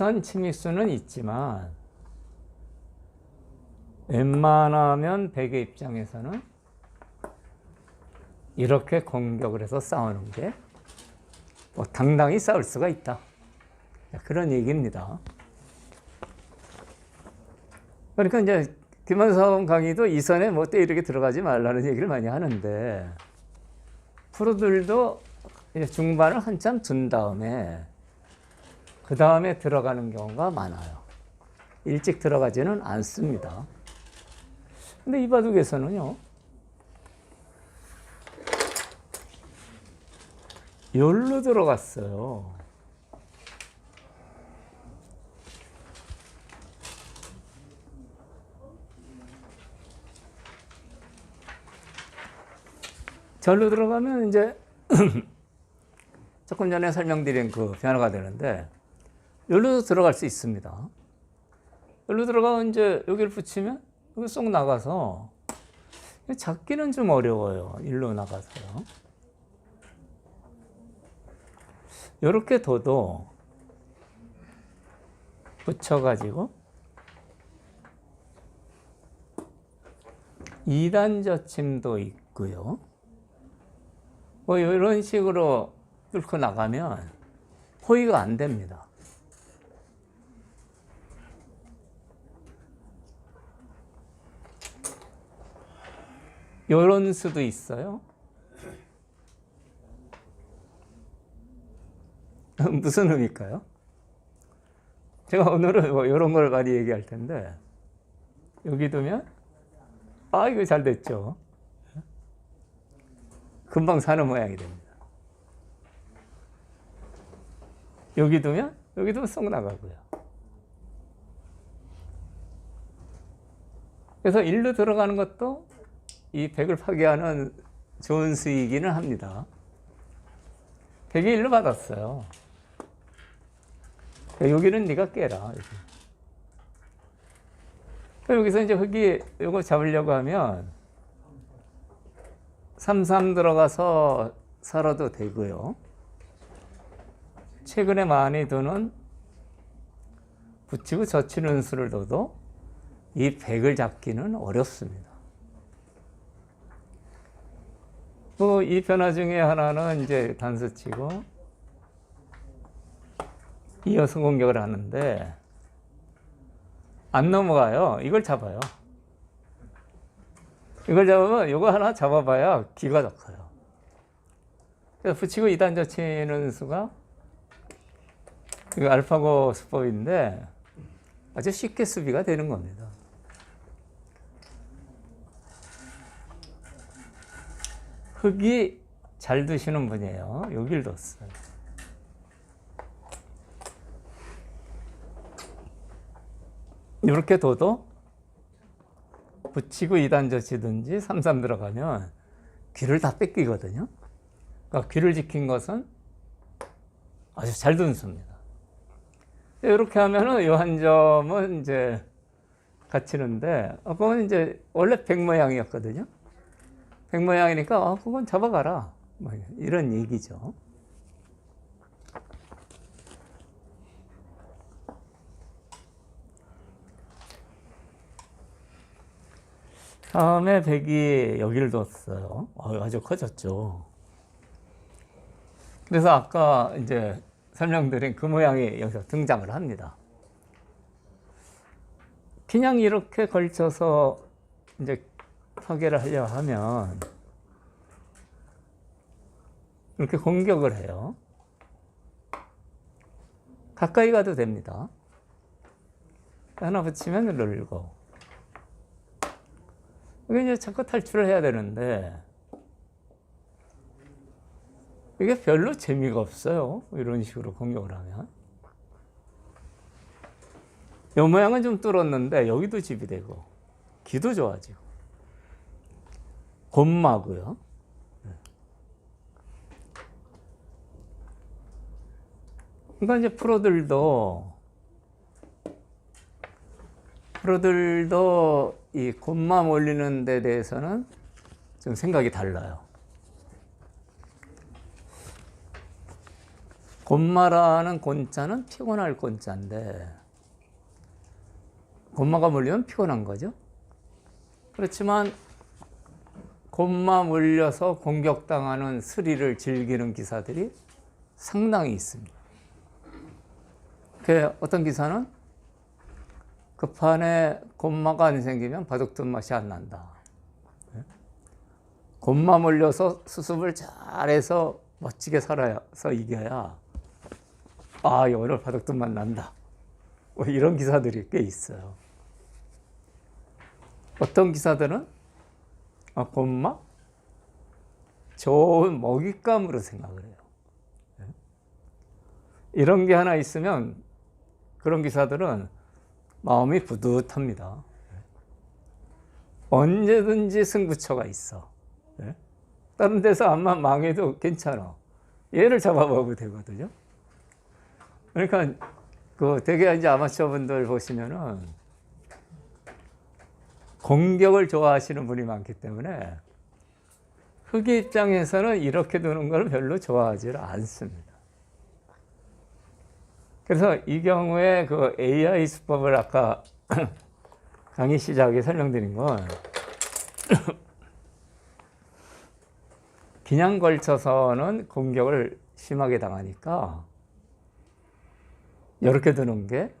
위선 침입수는 있지만 웬만하면 백의 입장에서는 이렇게 공격을 해서 싸우는 게 뭐 당당히 싸울 수가 있다. 그런 얘기입니다. 그러니까 이제 김한성 강의도 이 선에 뭐 때리게 들어가지 말라는 얘기를 많이 하는데 프로들도 중반을 한참 둔 다음에 그 다음에 들어가는 경우가 많아요. 일찍 들어가지는 않습니다. 근데 이 바둑에서는요, 열로 들어갔어요. 절로 들어가면 이제 조금 전에 설명드린 그 변화가 되는데 여기로 들어갈 수 있습니다. 여기로 들어가면 이제 여기를 붙이면 여기 쏙 나가서 잡기는 좀 어려워요. 일로 나가서요. 이렇게 둬도 붙여가지고 2단 저침도 있고요. 뭐 이런 식으로 뚫고 나가면 포위가 안 됩니다. 이런 수도 있어요. 무슨 의미일까요? 제가 오늘은 뭐 이런 걸 많이 얘기할 텐데 여기 두면 아 이거 잘 됐죠. 금방 사는 모양이 됩니다. 여기 두면 여기 두면 쏙 나가고요. 그래서 일로 들어가는 것도 이 백을 파괴하는 좋은 수이기는 합니다. 백이 일로 받았어요. 여기는 네가 깨라. 여기서 이제 흑이 이거 잡으려고 하면 3-3 들어가서 살아도 되고요. 최근에 많이 두는 붙이고 젖히는 수를 둬도 이 백을 잡기는 어렵습니다. 또 이 변화 중에 하나는 이제 단수 치고 이어서 공격을 하는데 안 넘어가요. 이걸 잡아요. 이걸 잡으면 이거 하나 잡아봐야 기가 잡혀요. 그래서 붙이고 2단 젖히는 수가 이거 알파고 수법인데 아주 쉽게 수비가 되는 겁니다. 흙이 잘 드시는 분이에요. 여길 뒀어요. 이렇게 둬도 붙이고 2단 젖히든지 3-3 들어가면 귀를 다 뺏기거든요. 그러니까 귀를 지킨 것은 아주 잘둔 수입니다. 이렇게 하면은 이한 점은 이제 갇히는데, 어, 그건 이제 원래 백 모양이었거든요. 백 모양이니까, 어, 그건 잡아가라. 뭐 이런 얘기죠. 다음에 백이 여기를 뒀어요. 어, 아주 커졌죠. 그래서 아까 이제 설명드린 그 모양이 여기서 등장을 합니다. 그냥 이렇게 걸쳐서 이제 파괴를 하려 하면 이렇게 공격을 해요. 가까이 가도 됩니다. 하나 붙이면 늘고. 이게 이제 자꾸 탈출을 해야 되는데 이게 별로 재미가 없어요. 이런 식으로 공격을 하면. 요 모양은 좀 뚫었는데 여기도 집이 되고 귀도 좋아지고 곤마고요. 그러니까 이제 프로들도 프로들도 이 곤마 몰리는 데 대해서는 좀 생각이 달라요. 곤마라는 곤자는 피곤할 곤자인데 곤마가 물리면 피곤한 거죠. 그렇지만 곤마 물려서 공격당하는 스리를 즐기는 기사들이 상당히 있습니다. 그 어떤 기사는 급판에 곤마가 안 생기면 바둑든 맛이 안 난다. 곤마 물려서 수습을 잘해서 멋지게 살아서 이겨야 아 오늘 바둑든 맛 난다. 뭐 이런 기사들이 꽤 있어요. 어떤 기사들은 아, 곤마 좋은 먹잇감으로 생각을 해요. 예? 이런 게 하나 있으면 그런 기사들은 마음이 뿌듯합니다. 예? 언제든지 승부처가 있어. 예? 다른 데서 암만 망해도 괜찮아. 얘를 잡아먹어도 되거든요. 그러니까 그 되게 이제 아마추어 분들 보시면은 공격을 좋아하시는 분이 많기 때문에 흑의 입장에서는 이렇게 두는 걸 별로 좋아하지 않습니다. 그래서 이 경우에 그 AI 수법을 아까 강의 시작에 설명드린 건 그냥 걸쳐서는 공격을 심하게 당하니까 이렇게 두는 게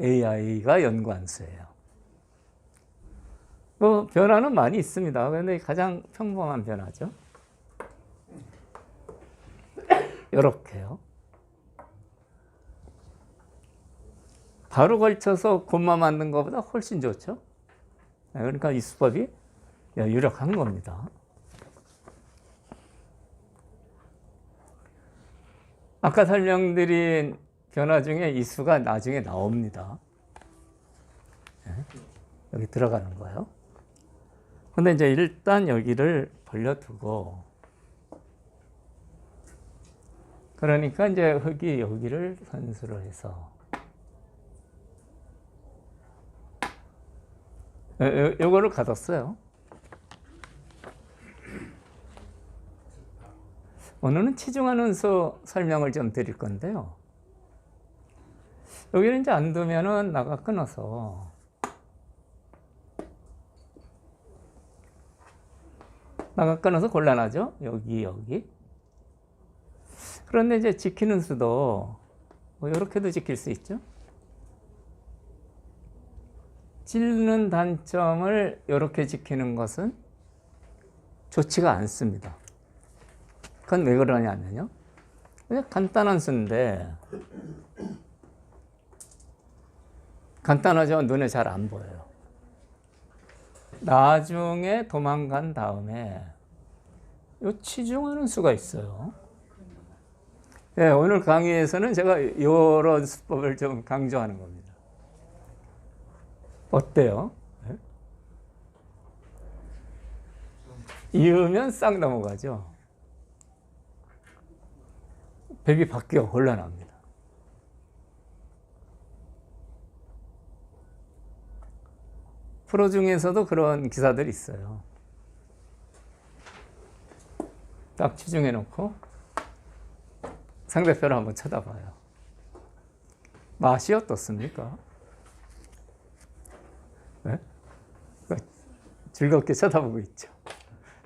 AI가 연구한 수예요. 뭐 변화는 많이 있습니다. 그런데 가장 평범한 변화죠. 이렇게요. 바로 걸쳐서 곤마 만든 것보다 훨씬 좋죠. 네, 그러니까 이 수법이 유력한 겁니다. 아까 설명드린 변화 중에 이 수가 나중에 나옵니다. 네, 여기 들어가는 거예요. 근데 이제 일단 여기를 벌려두고 그러니까 이제 흙이 여기를 선수를 해서 요거를 가뒀어요. 오늘은 치중하는 수 설명을 좀 드릴 건데요. 여기를 이제 안 두면은 나가 끊어서 나가 끊어서 곤란하죠. 여기 여기. 그런데 이제 지키는 수도 뭐 이렇게도 지킬 수 있죠. 찌르는 단점을 이렇게 지키는 것은 좋지가 않습니다. 그건 왜 그러냐면요. 그냥 간단한 수인데 간단하죠. 눈에 잘 안 보여요. 나중에 도망간 다음에 요 치중하는 수가 있어요. 네, 오늘 강의에서는 제가 이런 수법을 좀 강조하는 겁니다. 어때요? 네? 이으면 싹 넘어가죠. 백이 바뀌어 곤란합니다. 프로 중에서도 그런 기사들이 있어요. 딱 치중해 놓고 상대편을 한번 쳐다봐요. 맛이 어떻습니까? 네? 즐겁게 쳐다보고 있죠.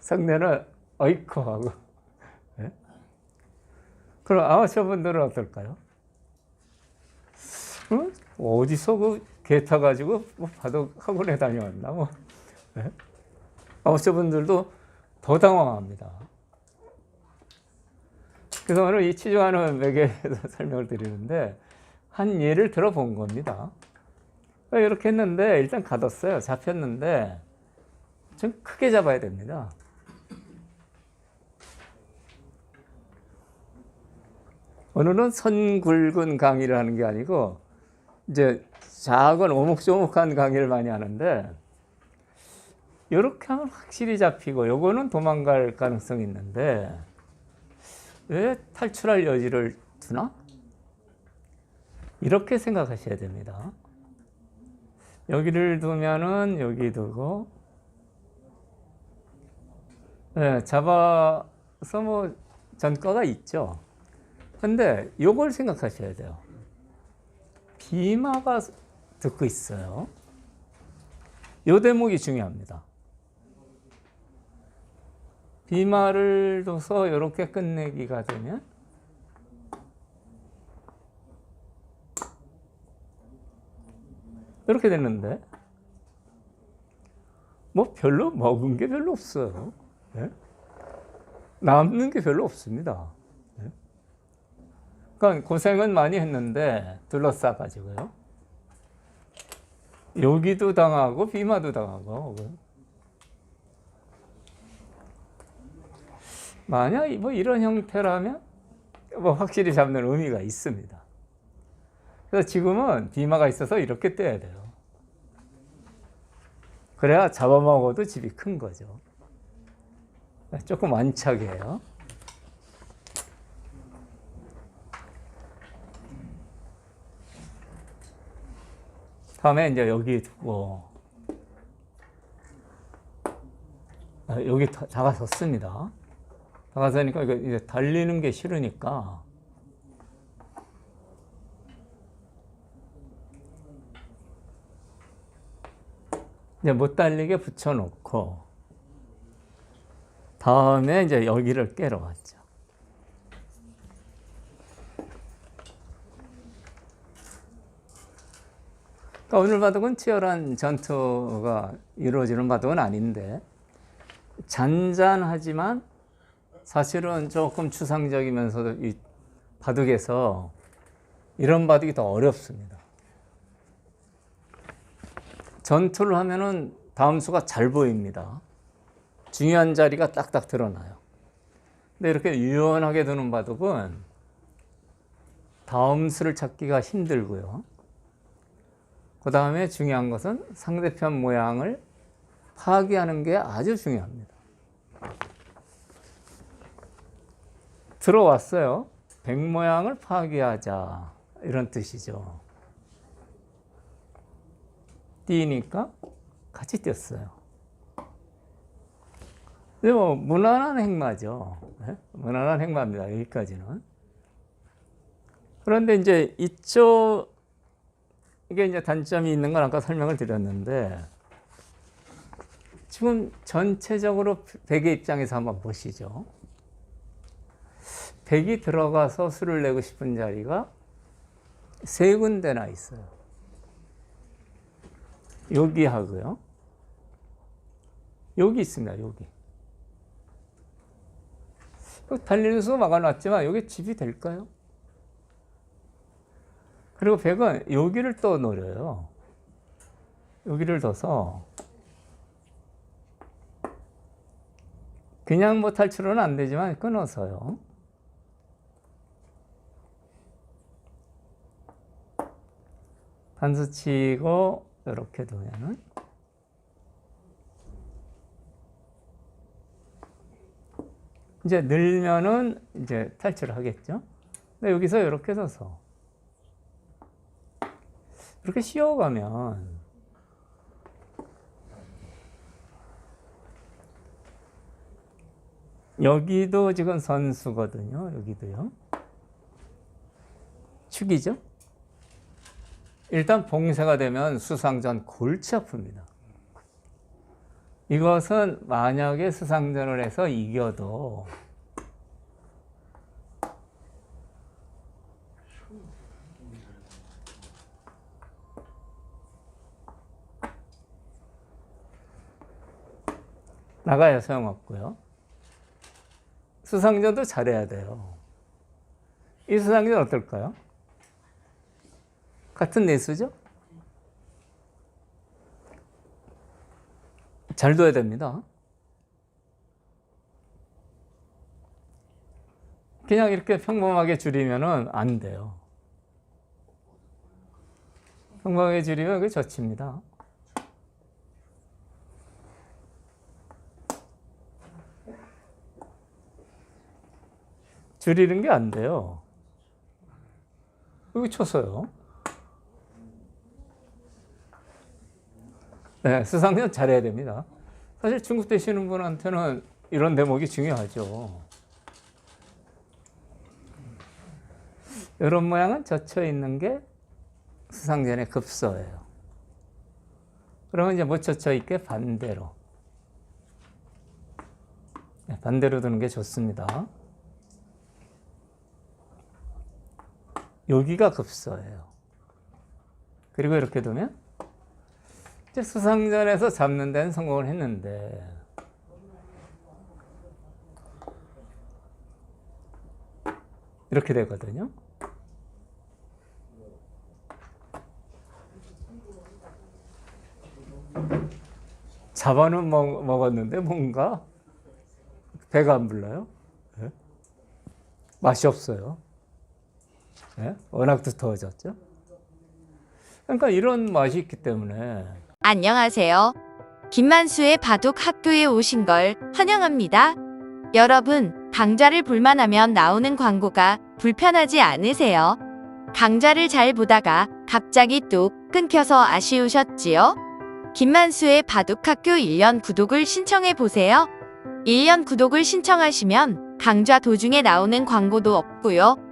상대는 어이쿠 하고. 네? 그럼 아마추어 분들은 어떨까요? 응? 어디서 그 개 타가지고 뭐 바둑 학원에 다녀왔나 뭐. 네? 아마추어 분들도 더 당황합니다. 그래서 오늘 이 치중하는 매개에서 설명을 드리는데 한 예를 들어본 겁니다. 이렇게 했는데 일단 가뒀어요. 잡혔는데 좀 크게 잡아야 됩니다. 오늘은 선 굵은 강의를 하는 게 아니고 이제 작은 오목조목한 강의를 많이 하는데 이렇게 하면 확실히 잡히고 요거는 도망갈 가능성이 있는데 왜 탈출할 여지를 두나? 이렇게 생각하셔야 됩니다. 여기를 두면은 여기 두고 네, 잡아서 뭐 전과가 있죠. 근데 요걸 생각하셔야 돼요. 비마가 듣고 있어요. 요 대목이 중요합니다. 비마를 둬서 이렇게 끝내기가 되면 이렇게 됐는데 뭐 별로 먹은 게 별로 없어요. 예? 남는 게 별로 없습니다. 예? 그러니까 고생은 많이 했는데 둘러싸 가지고요. 여기도 당하고 비마도 당하고 만약 뭐 이런 형태라면 뭐 확실히 잡는 의미가 있습니다. 그래서 지금은 비마가 있어서 이렇게 떼야 돼요. 그래야 잡아먹어도 집이 큰 거죠. 조금 완착이에요. 다음에 이제 여기 두고 아, 여기 다- 다가섰습니다. 다가서니까 이거 이제 달리는 게 싫으니까 이제 못 달리게 붙여놓고 다음에 이제 여기를 깨러 갔죠. 그러니까 오늘 바둑은 치열한 전투가 이루어지는 바둑은 아닌데 잔잔하지만 사실은 조금 추상적이면서도 이 바둑에서 이런 바둑이 더 어렵습니다. 전투를 하면은 다음 수가 잘 보입니다. 중요한 자리가 딱딱 드러나요. 근데 이렇게 유연하게 두는 바둑은 다음 수를 찾기가 힘들고요. 그 다음에 중요한 것은 상대편 모양을 파악하는 게 아주 중요합니다. 들어왔어요. 백 모양을 파괴하자 이런 뜻이죠. 뛰니까 같이 뛰었어요. 근데 뭐 무난한 행마죠. 네? 무난한 행마입니다. 여기까지는. 그런데 이제 이쪽 이게 이제 단점이 있는 건 아까 설명을 드렸는데 지금 전체적으로 백의 입장에서 한번 보시죠. 백이 들어가서 수를 내고 싶은 자리가 세 군데나 있어요. 여기 하고요. 여기 있습니다. 여기. 달리는 수 막아놨지만 여기 집이 될까요? 그리고 백은 여기를 또 노려요. 여기를 둬서 그냥 뭐 탈출은 안 되지만 끊어서요. 단수 치고 이렇게 두면은 이제 늘면은 이제 탈출을 하겠죠. 근데 여기서 이렇게 둬서 이렇게 씌워가면 여기도 지금 선수거든요. 여기도요. 축이죠. 일단 봉쇄가 되면 수상전 골치 아픕니다. 이것은 만약에 수상전을 해서 이겨도 나가야 소용없고요. 수상전도 잘해야 돼요. 이 수상전 어떨까요? 같은 내수죠? 잘 둬야 됩니다. 그냥 이렇게 평범하게 줄이면은 안 돼요. 평범하게 줄이면 그게 젖힙니다. 줄이는 게 안 돼요. 여기 쳤어요. 네, 수상전 잘해야 됩니다. 사실 중국 되시는 분한테는 이런 대목이 중요하죠. 이런 모양은 젖혀 있는 게 수상전의 급소예요. 그러면 이제 못 젖혀 있게 반대로. 네, 반대로 두는 게 좋습니다. 여기가 급소예요. 그리고 이렇게 두면 이제 수상전에서 잡는 데는 성공을 했는데 이렇게 되거든요. 잡아는 먹, 먹었는데 뭔가 배가 안 불러요. 예? 맛이 없어요. 예? 워낙 두터워졌죠. 그러니까 이런 맛이 있기 때문에 안녕하세요. 김만수의 바둑 학교에 오신 걸 환영합니다. 여러분, 강좌를 볼만 하면 나오는 광고가 불편하지 않으세요? 강좌를 잘 보다가 갑자기 뚝 끊겨서 아쉬우셨지요? 김만수의 바둑 학교 1년 구독을 신청해 보세요. 1년 구독을 신청하시면 강좌 도중에 나오는 광고도 없고요.